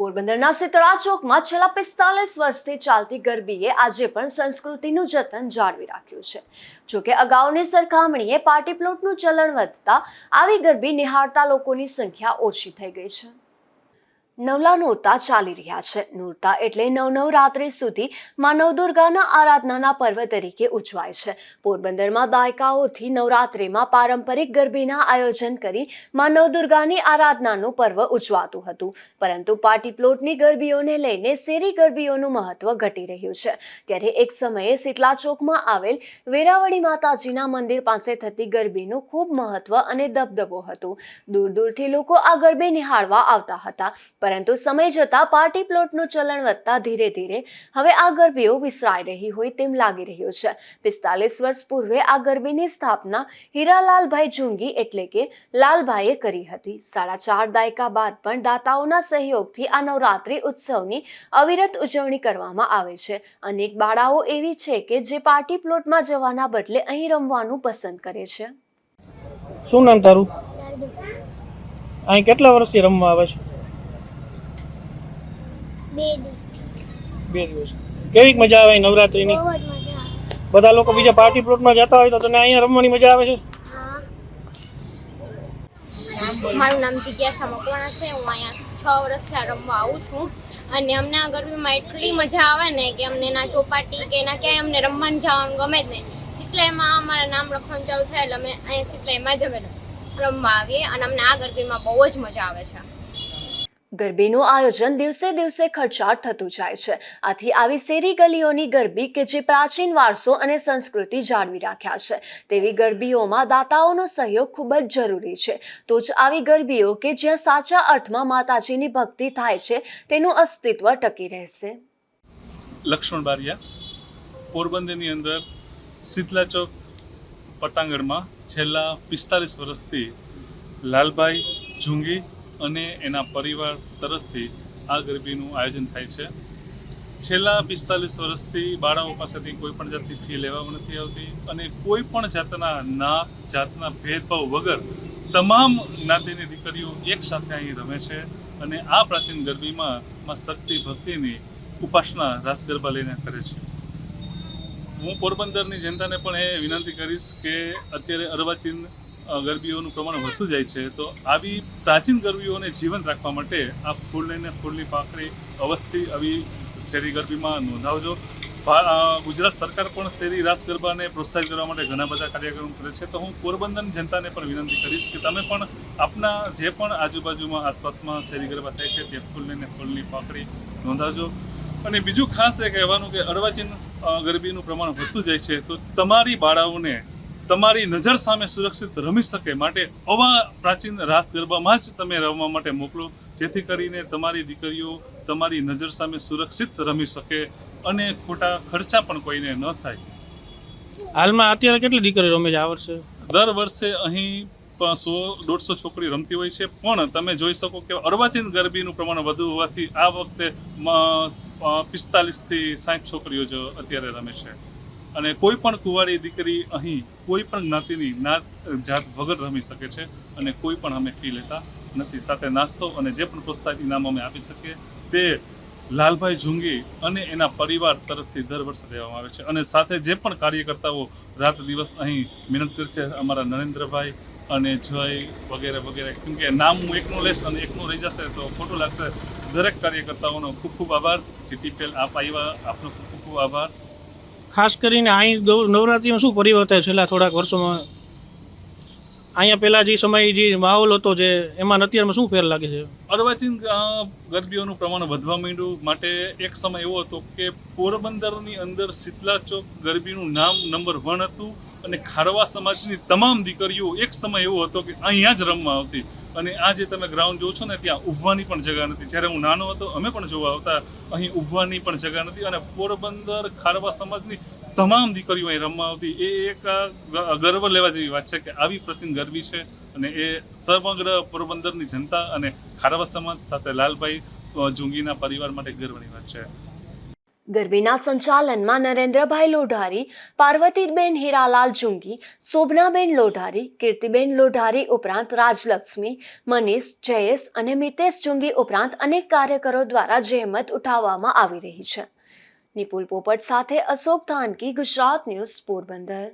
પોરબંદરના સિતળા ચોકમાં છેલ્લા પિસ્તાલીસ વર્ષથી ચાલતી ગરબીએ આજે પણ સંસ્કૃતિનું જતન જાળવી રાખ્યું છે. જોકે અગાઉની સરખામણીએ પાર્ટી પ્લોટનું ચલણ વધતા આવી ગરબી નિહાળતા લોકોની સંખ્યા ઓછી થઈ ગઈ છે. નવલા નોરતા ચાલી રહ્યા છે. નોરતા એટલે નવ નવ રાત્રિ સુધી માં નવદુર્ગાના આરાધનાના પર્વ તરીકે ઉજવાય છે. પોરબંદરમાં દાયકાઓથી નવરાત્રિમાં પારંપરિક ગરબીના આયોજન કરી માં નવદુર્ગાની આરાધનાનું પર્વ ઉજવાતું હતું. પરંતુ પાર્ટી પ્લોટની ગરબીઓને લઈને શેરી ગરબીઓનું મહત્વ ઘટી રહ્યું છે. ત્યારે એક સમયે શીતલા ચોકમાં આવેલ વેરાવળી માતાજીના મંદિર પાસે થતી ગરબીનું ખૂબ મહત્વ અને દબદબો હતો. દૂર દૂરથી લોકો આ ગરબે નિહાળવા આવતા હતા. પરંતુ સમય જતાં પાર્ટી પ્લોટનું ચલણ વધતા ધીરે ધીરે હવે આ ગરબીઓ વિસરાઈ રહી હોય તેમ લાગી રહ્યું છે. પિસ્તાલીસ વર્ષ પૂર્વે આ ગરબીની સ્થાપના હીરાલાલભાઈ જુંગી એટલે કે લાલભાઈએ કરી હતી. સાડા ચાર દાયકા બાદ પણ દાતાઓના સહયોગથી આ નવરાત્રિ ઉત્સવની અવિરત ઉજવણી કરવામાં આવે છે. અનેક બાળાઓ એવી છે કે જે પાર્ટી પ્લોટમાં જવાના બદલે અહીં રમવાનું પસંદ કરે છે. શું નામ તારું? અહીં કેટલા વર્ષથી રમવા આવે છે? બે બે દિવસ. કેવી મજા આવે નવરાત્રિની? બધા લોકો બીજા પાર્ટી પ્લોટમાં જતા હોય તો તને અહીંયા રમવાની મજા આવે છે? મારું નામ જિજ્ઞાસા મકવાણા છે. હું અહીંયા છ વર્ષથી આ રમવા આવું છું. અને અમને આ ગરમીમાં એટલી મજા આવે ને કે અમને ના ચોપાટી કે ના ક્યાંય અમને રમવાનું જવાનું ગમે જ નહીં. સિતલાઈમાં અમારા નામ લખવાનું ચાલુ થાય એટલે અમે અહીંયા સિતલાઈમાં જ અમે રમવા આવીએ અને અમને આ ગરબીમાં બહુ જ મજા આવે છે. ગરબીનું આયોજન દિવસે દિવસે ખર્ચાળ થતું જાય છે. આથી આવી શેરી ગલીઓની ગરબી કે જે પ્રાચીન વારસો અને સંસ્કૃતિ જાળવી રાખ્યા છે. તેવી ગરબીઓમાં દાતાઓનો સહયોગ ખૂબ જ જરૂરી છે. તો જ આવી ગરબીઓ કે જ્યાં સાચા અર્થમાં માતાજીની ભક્તિ થાય છે, તેનું અસ્તિત્વ ટકી રહેશે. લક્ષ્મણ બારિયા, પોરબંદરની અંદર શીતલા ચોક પટાંગણમાં છેલ્લા પિસ્તાલીસ વર્ષથી લાલભાઈ જુંગી અને એના પરિવાર તરફથી આ ગરબીનું આયોજન થાય છે. છેલ્લા પિસ્તાલીસ વર્ષથી બાળાઓ પાસેથી કોઈ પણ જાતની ફી લેવામાં નથી આવતી અને કોઈ પણ જાતના ના જાતના ભેદભાવ વગર તમામ જ્ઞાતિની દીકરીઓ એક સાથે અહીં રમે છે અને આ પ્રાચીન ગરબીમાં માં શક્તિ ભક્તિની ઉપાસના રાસ ગરબા લઈને કરે છે. હું પોરબંદરની જનતાને પણ એ વિનંતી કરીશ કે અત્યારે અર્વાચીન ગરબીઓનું પ્રમાણ વધતું જાય છે, તો આવી પ્રાચીન ગરબીઓને જીવંત રાખવા માટે આ ફૂલને ફૂલની પાકડી અવસ્થિ આવી શેરી ગરબીમાં નોંધાવજો. ગુજરાત સરકાર પણ શેરી રાસ ગરબાને પ્રોત્સાહિત કરવા માટે ઘણા બધા કાર્યક્રમ કરે છે. તો હું પોરબંદરની જનતાને પણ વિનંતી કરીશ કે તમે પણ આપના જે પણ આજુબાજુમાં આસપાસમાં શેરી ગરબા થાય છે, તે ફૂલને ફૂલની પાકડી નોંધાવજો. અને બીજું ખાસ એ કહેવાનું કે અર્વાચીન ગરબીનું પ્રમાણ વધતું જાય છે, તો તમારી બાળાઓને તમારી નજર સામે સુરક્ષિત રમી શકે માટે આવા પ્રાચીન રાસ ગરબામાં જ તમે રમવા માટે મોકલો. જેથી કરીને તમારી દીકરીઓ તમારી નજર સામે સુરક્ષિત રમી શકે અને ખોટા ખર્ચા પણ કોઈને ન થાય. હાલમાં અત્યારે કેટલી દીકરીઓ રમે છે? આ વર્ષે? દર વર્ષે અહીં સો દોઢસો છોકરી રમતી હોય છે. પણ તમે જોઈ શકો કે અર્વાચીન ગરબીનું પ્રમાણ વધુ હોવાથી આ વખતે પિસ્તાલીસથી સાઠ છોકરીઓ જ અત્યારે રમે છે. અને કોઈ પણ કુંવારી દીકરી અહીં કોઈ પણ જ્ઞાતિની નાત જાત વગર રમી શકે છે અને કોઈ પણ અમે ફી લેતા નથી. સાથે નાસ્તો અને જે પણ પ્રોત્સાહન ઇનામ અમે આપી શકીએ તે લાલભાઈ જુંગી અને એના પરિવાર તરફથી દર વર્ષે દેવામાં આવે છે. અને સાથે જે પણ કાર્યકર્તાઓ રાત દિવસ અહીં મહેનત કરે છે, અમારા નરેન્દ્રભાઈ અને જય વગેરે વગેરે. કેમ કે નામ હું એકનું લઈશ અને એકનું રહી જશે તો ખોટું લાગશે. દરેક કાર્યકર્તાઓનો ખૂબ ખૂબ આભાર. જીટીપીએલ આપ આવ્યા, આપનો ખૂબ ખૂબ આભાર. ખાસ કરીને અહીં નવરાત્રિમાં શું પરિવર્તન છેલ્લા થોડાક વર્ષોમાં? અહીંયા પહેલાં જે સમય જે માહોલ હતો જે, એમાં અત્યારમાં શું ફેર લાગે છે? અર્વાચીન ગરબીઓનું પ્રમાણ વધવા માંડ્યું. માટે એક સમય એવો હતો કે પોરબંદરની અંદર શીતલા ચોક ગરબીનું નામ નંબર વન હતું અને ખારવા સમાજની તમામ દીકરીઓ એક સમય એવો હતો કે અહીંયા જ રમવા આવતી. અને આ જે તમે ગ્રાઉન્ડ જોવો છો ને, ત્યાં ઉભવાની પણ જગા નથી. જ્યારે હું નાનો હતો, અમે પણ જોવા આવતા, અહીં ઉભવાની પણ જગા નથી. અને પોરબંદર ખારવા સમાજની તમામ દીકરીઓ અહીં રમવા આવતી. એ એક ગર્વ લેવા જેવી વાત છે કે આવી પ્રાચીન ગરબી છે અને એ સમગ્ર પોરબંદરની જનતા અને ખારવા સમાજ સાથે લાલભાઈ જુંગીના પરિવાર માટે ગર્વની વાત છે. ગરબીના સંચાલનમાં નરેન્દ્રભાઈ લોઢારી, પાર્વતીબેન હીરાલાલ જુંગી, શોભનાબેન લોઢારી, કીર્તિબેન લોઢારી ઉપરાંત રાજલક્ષ્મી, મનીષ, જયેશ અને મિતેશ જુંગી ઉપરાંત અનેક કાર્યકરો દ્વારા જહેમત ઉઠાવવામાં આવી રહી છે. નિપુલ પોપટ સાથે અશોક ધાનકી, ગુજરાત ન્યૂઝ પોરબંદર.